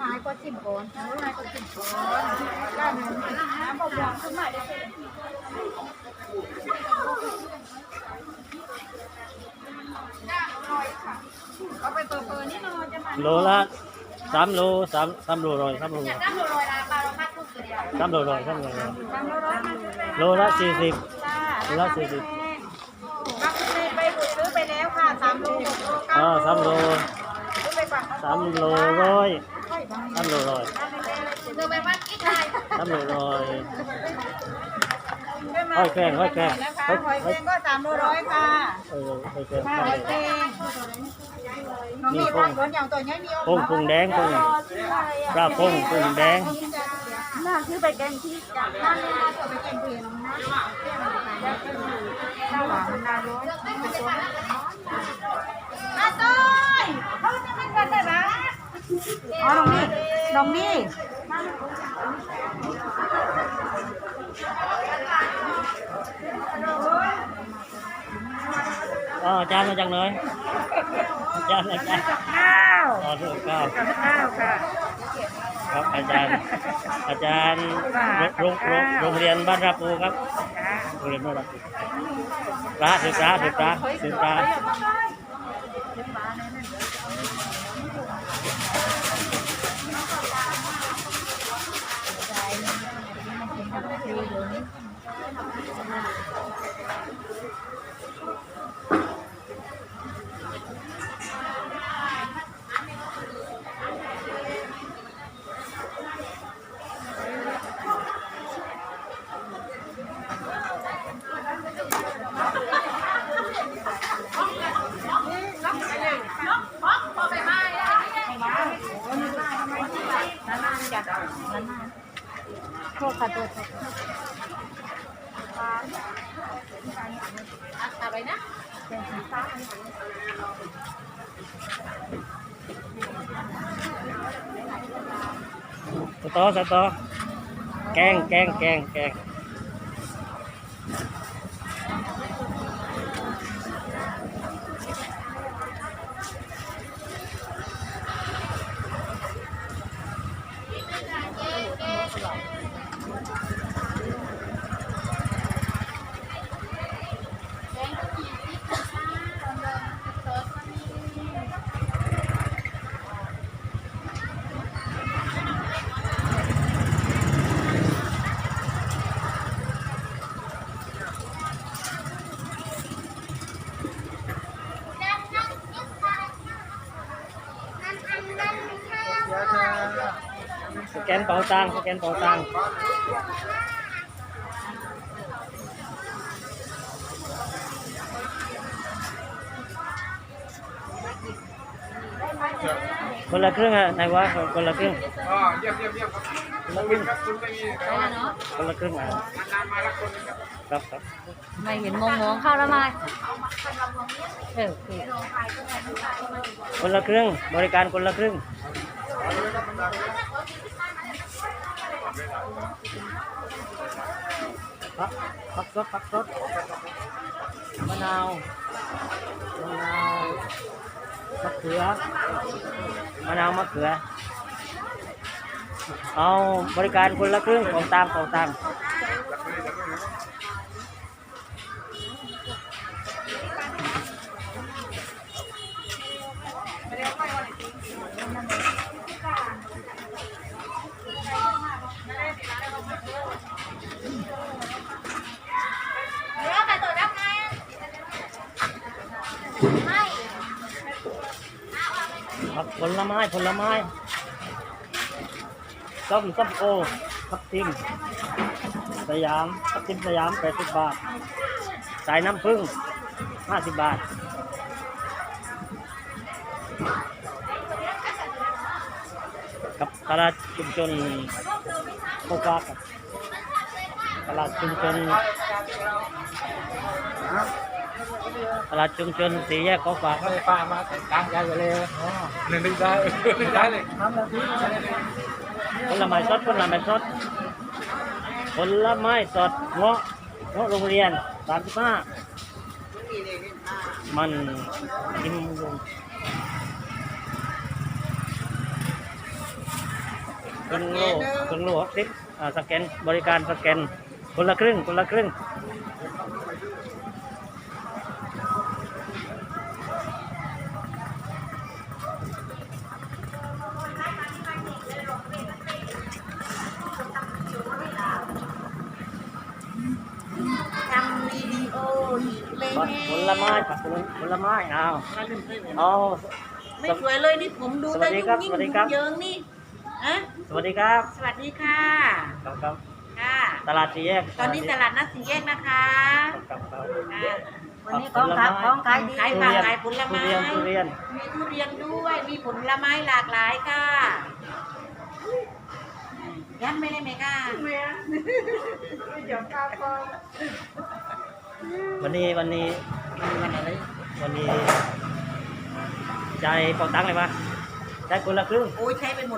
หายก็จิ้มก่อนหนูหายก็จิ้มก่อนได้หนึ่งน้ำบวงขึ้นมาได้เอาไปเปิดเปิดนี่หน่อยจะมาโลละสามโลสามสามโลร้อยสามโลร้อยตั้งโลลอยละปลาเราคัดทุกตัวเดียวสามโลร้อยสามโลร้อยตั้งโลร้อยมาซื้อไปโลละสี่สิบจ้าโลละสี่สิบรับซื้อไปบุกซื้อไปแล้วค่ะสามโลหกโลเก้าอ๋อสามโลซื้อไปก่อนสามโลร้อยสามโลร้อย ซื้อไปวัดกิ๊กได้สามโลร้อยห้อยแครงห้อยแครงนะคะหอยแครงก็สามโลร้อยค่ะเออไปเจอค่ะหอยแครงน้องนี่ทางสวนอย่างตัวนี้มีพงพุงแดงพงปลาพงพุงแดงน่าซื้อไปแกงที่จากบ้านเนี่ยจะไปแกงเปลี่ยนนะข้าวหวานมันนาร้อยอาต้อยเขาจะไม่กันได้นะ อ๋อน้องนี่น้องนี่อ๋ออาจารย์มาจากไหนอาจารย์อาจารย์ข้าวอ๋อถูกครับกับข้าวค่ะ ครับอาจารย์ อาจารย์โรงโรงโรงเรียนบ้านราปูครับโรงเรียนบ้านราปูพระสืบพระสืบพระสืบพระ โทษค่ะตัวโท สตอสตอแกงแกงแกงแกงสแกนเป๋าตังค์สแกนเป๋าตังค์คนละครึ่งอะไหนวะคนละครึ่งอ๋อเยี่ยมเยี่ยมเยี่ยมครับคนละครึ่งครับคุณไม่มีแต่ว่านคนละครึ่งอะนานๆมาละคนนะครับครับครับ ไม่เห็นมองมองเข้าแล้วมาเออคนละครึ่งบริการคนละครึ่งพักพักสดพักสดมะนาวมะนาวมะเขือมะนาวมะเขือเอาบริการคนละครึ่งของตามของตาม ครับผลไม้ผลไม้ส้มส้มโอทับทิมสยามทับทิมสยามแปดสิบบาท สายน้ำผึ้งห้าสิบบาท กับตลาดชุมชนโคกาครับตลาดชุมชนตลาดชุมชนสี่แยกเขาฝากครับป้ามาตามใจไปเลยอ๋อหนึ่งหนึ่งได้หนึ่งได้เลยผลไม้สดผลไม้สดผลไม้สดเงาะเงาะโรงเรียนสามสิบห้ามันกินลง ครึ่งโลครึ่งโลหกสิบอ่าสแกนบริการสแกนคนละครึ่งคนละครึ่งทำวิดีโออีกเลยผลไม้ผักผลไม้เอาเอาไม่สวยเลยนี่ผมดูสวัสดีครับยิ่งสวัสดีครับเยิงนี่ อะสวัสดีครับสวัสดีค่ะ ครับครับค่ะ ตลาดสี่แยกตอนนี้ตลาดนัดสี่แยกนะคะครับครับอ่าวันนี้ของขายของขายดีขายผักขายผลไม้ทุเรียนทุเรียนมีทุเรียนด้วย มีผลไม้หลากหลายค่ะยันไม่ได้ไหมค่ะวันนี้วันนี้วันไหนเลยวันนี้ใจายเปาตังค์เลยปะใจายคนละครึ่ง โอ้ยใช้ไปหมด